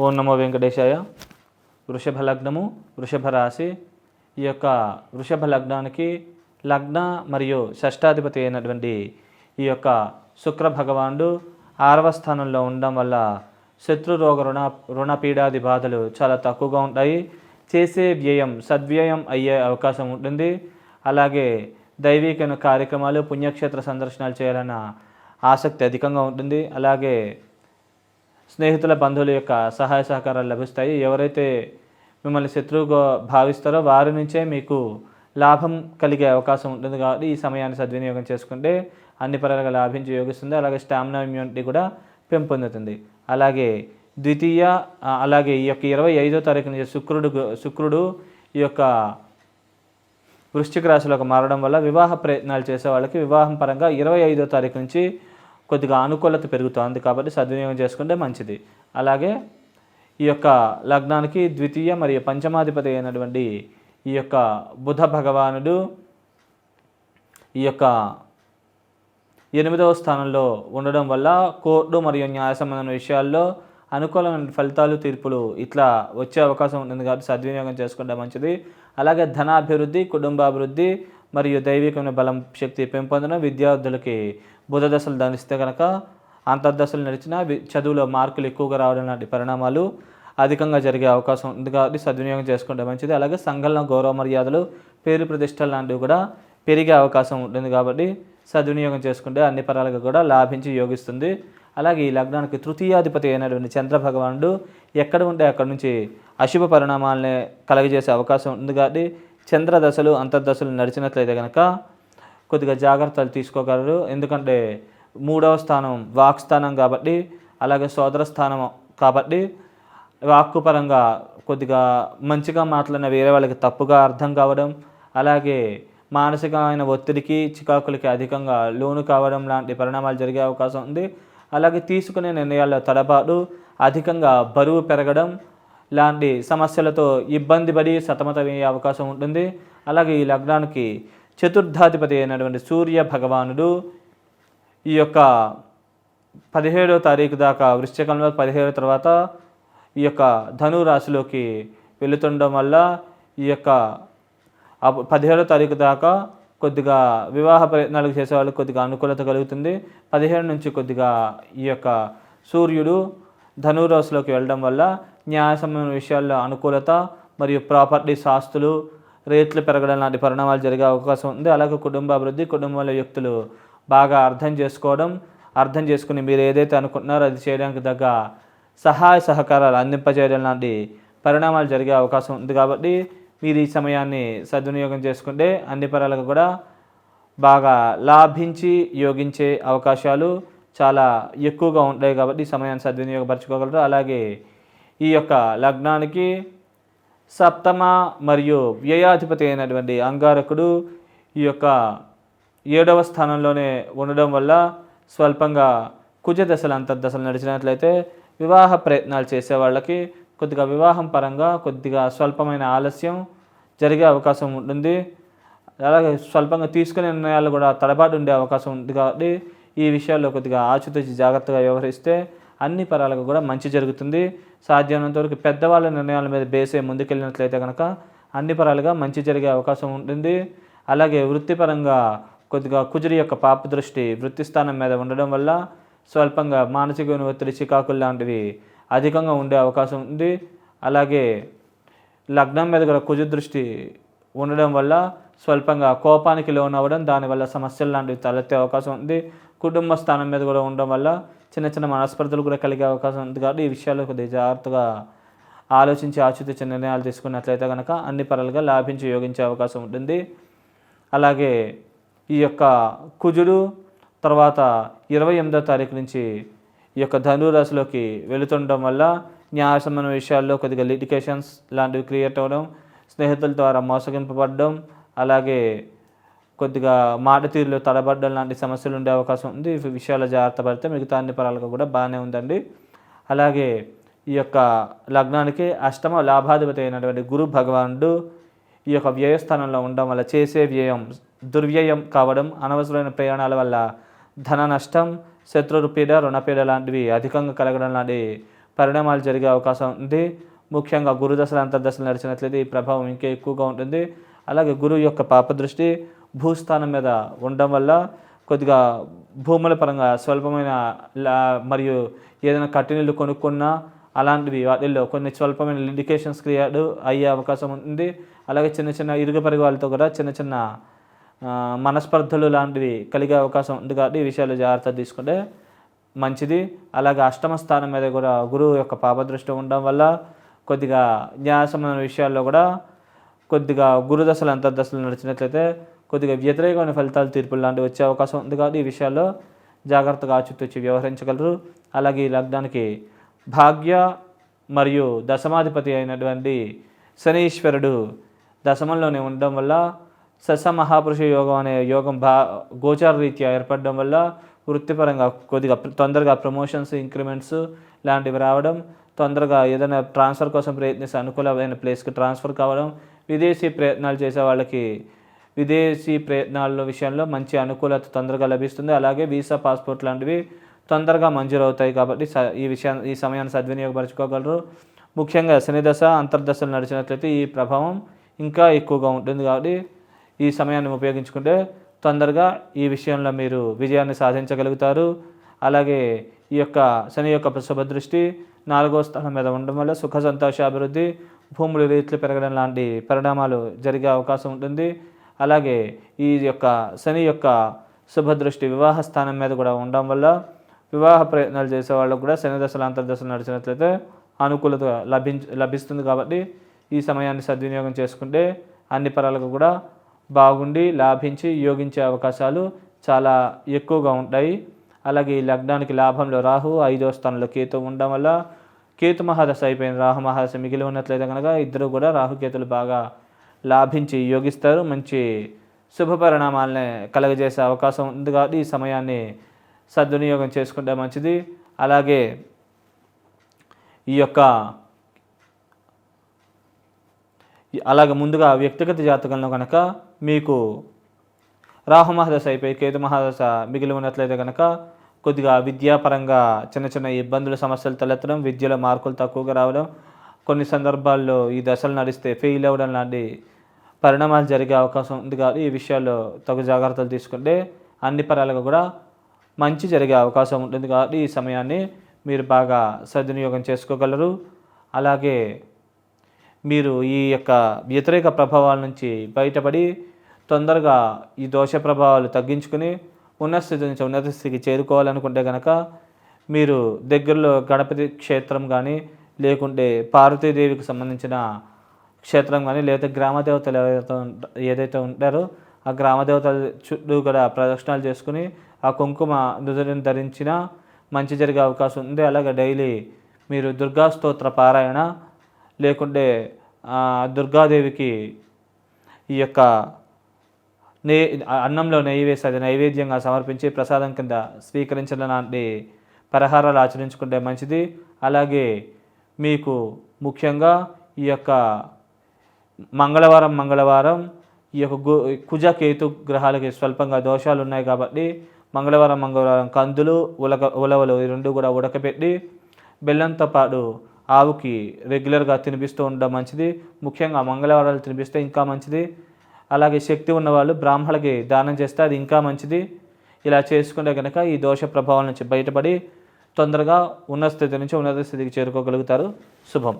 ఓం నమో వెంకటేశాయ. వృషభ లగ్నము వృషభ రాశి. ఈ యొక్క వృషభ లగ్నానికి లగ్న మరియు షష్టాధిపతి అయినటువంటి ఈ యొక్క శుక్ర భగవానుడు ఆరవ స్థానంలో ఉండడం వల్ల శత్రు రోగ రుణ రుణపీడాది బాధలు చాలా తక్కువగా ఉంటాయి. చేసే వ్యయం సద్వ్యయం అయ్యే అవకాశం ఉంటుంది. అలాగే దైవిక కార్యక్రమాలు పుణ్యక్షేత్ర సందర్శనాలు చేయాలన్న ఆసక్తి అధికంగా ఉంటుంది. అలాగే స్నేహితుల బంధువుల యొక్క సహాయ సహకారాలు లభిస్తాయి. ఎవరైతే మిమ్మల్ని శత్రువుగా భావిస్తారో వారి నుంచే మీకు లాభం కలిగే అవకాశం ఉంటుంది కాబట్టి ఈ సమయాన్ని సద్వినియోగం చేసుకుంటే అన్ని పరాలుగా లాభించి యోగిస్తుంది. అలాగే స్టామినా ఇమ్యూనిటీ కూడా పెంపొందుతుంది. అలాగే ద్వితీయ అలాగే ఈ యొక్క ఇరవై ఐదో తారీఖు నుంచి శుక్రుడు శుక్రుడు ఈ యొక్క వృశ్చిక రాశిలోకి మారడం వల్ల వివాహ ప్రయత్నాలు చేసే వాళ్ళకి వివాహం పరంగా ఇరవై ఐదో తారీఖు నుంచి కొద్దిగా అనుకూలత పెరుగుతోంది కాబట్టి సద్వినియోగం చేసుకుంటే మంచిది. అలాగే ఈ యొక్క లగ్నానికి ద్వితీయ మరియు పంచమాధిపతి అయినటువంటి ఈ యొక్క బుధ భగవానుడు ఈ యొక్క ఎనిమిదవ స్థానంలో ఉండడం వల్ల కోర్టు మరియు న్యాయ సంబంధమైన విషయాల్లో అనుకూలమైన ఫలితాలు తీర్పులు ఇట్లా వచ్చే అవకాశం ఉంటుంది కాబట్టి సద్వినియోగం చేసుకుంటే మంచిది. అలాగే ధనాభివృద్ధి కుటుంబాభివృద్ధి మరియు దైవికమైన బలం శక్తి పెంపొందిన విద్యార్థులకి బుధ దశలు ధనిస్తే కనుక అంతర్దశలు నడిచినా చదువులో మార్కులు ఎక్కువగా రావడం లాంటి పరిణామాలు అధికంగా జరిగే అవకాశం ఉంది కాబట్టి సద్వినియోగం చేసుకుంటే మంచిది. అలాగే సంఘంలో గౌరవ మర్యాదలు పేరు ప్రతిష్టలు లాంటివి కూడా పెరిగే అవకాశం ఉంటుంది కాబట్టి సద్వినియోగం చేసుకుంటే అన్ని పరాలుగా కూడా లాభించి యోగిస్తుంది. అలాగే ఈ లగ్నానికి తృతీయాధిపతి అయినటువంటి చంద్ర భగవానుడు ఎక్కడ ఉంటే అక్కడ నుంచి అశుభ పరిణామాలని కలగజేసే అవకాశం ఉంది కాబట్టి చంద్ర దశలు అంతర్దశలు నడిచినట్లయితే కనుక కొద్దిగా జాగ్రత్తలు తీసుకోగలరు. ఎందుకంటే మూడవ స్థానం వాక్ స్థానం కాబట్టి అలాగే సోదర స్థానం కాబట్టి వాక్కు పరంగా కొద్దిగా మంచిగా మాట్లాడిన వేరే వాళ్ళకి తప్పుగా అర్థం కావడం అలాగే మానసికమైన ఒత్తిడికి చికాకులకి అధికంగా లోను కావడం లాంటి పరిణామాలు జరిగే అవకాశం ఉంది. అలాగే తీసుకునే నిర్ణయాల్లో తడబాటు అధికంగా బరువు పెరగడం లాంటి సమస్యలతో ఇబ్బంది పడి సతమతమయ్యే అవకాశం ఉంటుంది. అలాగే ఈ లగ్నానికి చతుర్థాధిపతి అయినటువంటి సూర్య భగవానుడు ఈ యొక్క పదిహేడో తారీఖు దాకా వృశ్చికంలో పదిహేడు తర్వాత ఈ యొక్క ధను రాశిలోకి వెళుతుండడం వల్ల ఈ యొక్క పదిహేడో తారీఖు దాకా కొద్దిగా వివాహ ప్రయత్నాలు చేసేవాళ్ళకి కొద్దిగా అనుకూలత కలుగుతుంది. పదిహేడు నుంచి కొద్దిగా ఈ యొక్క సూర్యుడు ధనురాశిలోకి వెళ్ళడం వల్ల న్యాయ విషయాల్లో అనుకూలత మరియు ప్రాపర్టీ ఆస్తులు రేట్లు పెరగడం లాంటి పరిణామాలు జరిగే అవకాశం ఉంది. అలాగే కుటుంబ అభివృద్ధి కుటుంబంలో వ్యక్తులు బాగా అర్థం చేసుకోవడం అర్థం చేసుకుని మీరు ఏదైతే అనుకుంటున్నారో అది చేయడానికి తగ్గ సహాయ సహకారాలు అందింపజేయడం లాంటి పరిణామాలు జరిగే అవకాశం ఉంది కాబట్టి మీరు ఈ సమయాన్ని సద్వినియోగం చేసుకుంటే అన్ని పరాలకు కూడా బాగా లాభించి యోగించే అవకాశాలు చాలా ఎక్కువగా ఉంటాయి కాబట్టి ఈ సమయాన్ని సద్వినియోగపరచుకోగలరు. అలాగే ఈ యొక్క లగ్నానికి సప్తమ మరియు వ్యయాధిపతి అయినటువంటి అంగారకుడు ఈ యొక్క ఏడవ స్థానంలోనే ఉండడం వల్ల స్వల్పంగా కుజ దశలు అంతర్దశలు నడిచినట్లయితే వివాహ ప్రయత్నాలు చేసే వాళ్ళకి కొద్దిగా వివాహం పరంగా కొద్దిగా స్వల్పమైన ఆలస్యం జరిగే అవకాశం ఉంటుంది. అలాగే స్వల్పంగా తీసుకునే నిర్ణయాలు కూడా తడబాటు ఉండే అవకాశం ఉంది కాబట్టి ఈ విషయాల్లో కొద్దిగా ఆచితూచి జాగ్రత్తగా వ్యవహరిస్తే అన్ని పరాలకు కూడా మంచి జరుగుతుంది. సాధ్యమైనంత వరకు పెద్దవాళ్ళ నిర్ణయాల మీద బేసే ముందుకెళ్ళినట్లయితే కనుక అన్ని పరాలుగా మంచి జరిగే అవకాశం ఉంటుంది. అలాగే వృత్తిపరంగా కొద్దిగా కుజురి యొక్క పాప దృష్టి వృత్తి స్థానం మీద ఉండడం వల్ల స్వల్పంగా మానసిక ఒత్తిడి చికాకులు లాంటివి అధికంగా ఉండే అవకాశం ఉంది. అలాగే లగ్నం మీద కూడా కుజ దృష్టి ఉండడం వల్ల స్వల్పంగా కోపానికి లోనవ్వడం దానివల్ల సమస్యలు లాంటివి తలెత్తే అవకాశం ఉంది. కుటుంబ స్థానం మీద కూడా ఉండడం వల్ల చిన్న చిన్న మనస్పర్ధలు కూడా కలిగే అవకాశం ఉంది కాబట్టి ఈ విషయాలు కొద్దిగా జాగ్రత్తగా ఆలోచించి ఆచితూచి నిర్ణయాలు తీసుకున్నట్లయితే కనుక అన్ని పరాలుగా లాభించి యోగించే అవకాశం ఉంటుంది. అలాగే ఈ యొక్క కుజుడు తర్వాత ఇరవై ఎనిమిదో తారీఖు నుంచి ఈ యొక్క ధనురాశిలోకి వెళుతుండడం వల్ల న్యాయ విషయాల్లో కొద్దిగా లిటికేషన్స్ లాంటివి క్రియేట్ అవ్వడం స్నేహితుల ద్వారా మోసగింపబడడం అలాగే కొద్దిగా మాట తీరులో తడబడ్డం లాంటి సమస్యలు ఉండే అవకాశం ఉంది. ఈ జాగ్రత్త పడితే మిగతా అన్ని పరాలకు కూడా బాగానే ఉందండి. అలాగే ఈ యొక్క లగ్నానికి అష్టమ లాభాధిపతి అయినటువంటి గురు భగవానుడు ఈ యొక్క వ్యయస్థానంలో ఉండడం వల్ల చేసే వ్యయం దుర్వ్యయం కావడం అనవసరమైన ప్రయాణాల వల్ల ధన నష్టం శత్రుపీడ రుణపీడ లాంటివి అధికంగా కలగడం లాంటి పరిణామాలు జరిగే అవకాశం ఉంది. ముఖ్యంగా గురుదశలు అంతర్దశలు నడిచినట్లయితే ఈ ప్రభావం ఇంకా ఎక్కువగా ఉంటుంది. అలాగే గురువు యొక్క పాప దృష్టి భూస్థానం మీద ఉండడం వల్ల కొద్దిగా భూముల పరంగా స్వల్పమైన లా- మరియు ఏదైనా కట్టినీళ్ళు కొనుక్కున్నా అలాంటివి వాటిల్లో కొన్ని స్వల్పమైన లిండికేషన్స్ క్రియేట్ అయ్యే అవకాశం ఉంది అలాగే చిన్న చిన్న ఇరుగు పొరుగు వాళ్ళతో కూడా చిన్న చిన్న మనస్పర్ధలు లాంటివి కలిగే అవకాశం ఉంది కాబట్టి ఈ విషయాలు జాగ్రత్త తీసుకుంటే మంచిది. అలాగే అష్టమ స్థానం మీద కూడా గురువు యొక్క పాపదృష్టి ఉండడం వల్ల కొద్దిగా న్యాయ విషయాల్లో కూడా కొద్దిగా గురుదశలు అంతర్దశలు నడిచినట్లయితే కొద్దిగా వ్యతిరేకమైన ఫలితాలు తీర్పులు లాంటివి వచ్చే అవకాశం ఉంది కాబట్టి ఈ విషయాల్లో జాగ్రత్తగా ఆచితూచి వ్యవహరించగలరు. అలాగే ఈ లగ్నానికి భాగ్య మరియు దశమాధిపతి అయినటువంటి శనీశ్వరుడు దశమంలోనే ఉండడం వల్ల సస మహాపురుష యోగం అనే యోగం భా గోచార రీత్యా ఏర్పడడం వల్ల వృత్తిపరంగా కొద్దిగా తొందరగా ప్రమోషన్స్ ఇంక్రిమెంట్స్ లాంటివి రావడం తొందరగా ఏదైనా ట్రాన్స్ఫర్ కోసం ప్రయత్నిస్తే అనుకూలమైన ప్లేస్కి ట్రాన్స్ఫర్ కావడం విదేశీ ప్రయత్నాలు చేసే వాళ్ళకి విదేశీ ప్రయత్నాల విషయంలో మంచి అనుకూలత తొందరగా లభిస్తుంది. అలాగే వీసా పాస్పోర్ట్ లాంటివి తొందరగా మంజూరు అవుతాయి కాబట్టి స- ఈ విషయాన్ని ఈ సమయాన్ని సద్వినియోగపరచుకోగలరు. ముఖ్యంగా శని దశ అంతర్దశలు నడిచినట్లయితే ఈ ప్రభావం ఇంకా ఎక్కువగా ఉంటుంది కాబట్టి ఈ సమయాన్ని ఉపయోగించుకుంటే తొందరగా ఈ విషయంలో మీరు విజయాన్ని సాధించగలుగుతారు. అలాగే ఈ యొక్క శని యొక్క శుభ దృష్టి నాలుగో స్థానం మీద ఉండడం వల్ల సుఖ సంతోష అభివృద్ధి భూములు రీట్లు పెరగడం లాంటి పరిణామాలు జరిగే అవకాశం ఉంటుంది. అలాగే ఈ యొక్క శని యొక్క శుభదృష్టి వివాహ స్థానం మీద కూడా ఉండడం వల్ల వివాహ ప్రయత్నాలు చేసే వాళ్ళకు కూడా శని దశలు అంతర్దశలు నడిచినట్లయితే అనుకూలత లభించ లభిస్తుంది కాబట్టి ఈ సమయాన్ని సద్వినియోగం చేసుకుంటే అన్ని పరాలకు కూడా బాగుండి లాభించి యోగించే అవకాశాలు చాలా ఎక్కువగా ఉంటాయి. అలాగే ఈ లగ్నానికి లాభంలో రాహు ఐదో స్థానంలో కేతు ఉండడం వల్ల కేతు మహాదశ అయిపోయిన రాహు మహాదశ మిగిలి ఉన్నట్లయితే కనుక ఇద్దరు కూడా రాహుకేతులు బాగా లాభించి యోగిస్తారు. మంచి శుభ పరిణామాలని కలగజేసే అవకాశం ఉంది కాబట్టి ఈ సమయాన్ని సద్వినియోగం చేసుకుంటే మంచిది. అలాగే ఈ యొక్క అలాగే ముందుగా వ్యక్తిగత జాతకంలో కనుక మీకు రాహు మహాదశ అయిపోయి కేతు మహాదశ మిగిలి ఉన్నట్లయితే కనుక కొద్దిగా విద్యాపరంగా చిన్న చిన్న ఇబ్బందులు సమస్యలు తలెత్తడం విద్యలో మార్కులు తక్కువగా రావడం కొన్ని సందర్భాల్లో ఈ దశలు నడిస్తే ఫెయిల్ అవ్వడం లాంటి పరిణామాలు జరిగే అవకాశం ఉంది కాబట్టి ఈ విషయాల్లో తగు జాగ్రత్తలు తీసుకుంటే అన్ని పరాలుగా కూడా మంచి జరిగే అవకాశం ఉంటుంది కాబట్టి ఈ సమయాన్ని మీరు బాగా సద్వినియోగం చేసుకోగలరు. అలాగే మీరు ఈ యొక్క వ్యతిరేక ప్రభావాల నుంచి బయటపడి తొందరగా ఈ దోష ప్రభావాలు తగ్గించుకుని ఉన్నత స్థితి నుంచి ఉన్నత స్థితికి చేరుకోవాలనుకుంటే కనుక మీరు దగ్గరలో గణపతి క్షేత్రం కానీ లేకుంటే పార్వతీదేవికి సంబంధించిన క్షేత్రం కానీ లేకపోతే గ్రామ దేవతలు ఏదైతే ఏదైతే ఉంటారో ఆ గ్రామ దేవతల చుట్టూ కూడా ప్రదక్షిణాలు చేసుకుని ఆ కుంకుమ నుదురుని ధరించిన మంచి జరిగే అవకాశం ఉంది. అలాగే డైలీ మీరు దుర్గా స్తోత్ర పారాయణ లేకుంటే దుర్గాదేవికి ఈ యొక్క నే అన్నంలో నెయ్యి వేసి అది నైవేద్యంగా సమర్పించి ప్రసాదం కింద స్వీకరించడం లాంటి పరిహారాలు ఆచరించుకుంటే మంచిది. అలాగే మీకు ముఖ్యంగా ఈ యొక్క మంగళవారం మంగళవారం ఈ యొక్క గు కుజ కేతు గ్రహాలకి స్వల్పంగా దోషాలు ఉన్నాయి కాబట్టి మంగళవారం మంగళవారం కందులు ఉలక ఉలవలు ఈ రెండు కూడా ఉడకబెట్టి బెల్లంతో పాటు ఆవుకి రెగ్యులర్గా తినిపిస్తూ ఉండడం మంచిది. ముఖ్యంగా మంగళవారాలు తినిపిస్తే ఇంకా మంచిది. అలాగే శక్తి ఉన్నవాళ్ళు బ్రాహ్మణులకి దానం చేస్తే అది ఇంకా మంచిది. ఇలా చేసుకుంటే కనుక ఈ దోష ప్రభావం నుంచి బయటపడి తొందరగా ఉన్న స్థితి నుంచి ఉన్నత స్థితికి చేరుకోగలుగుతారు. శుభం.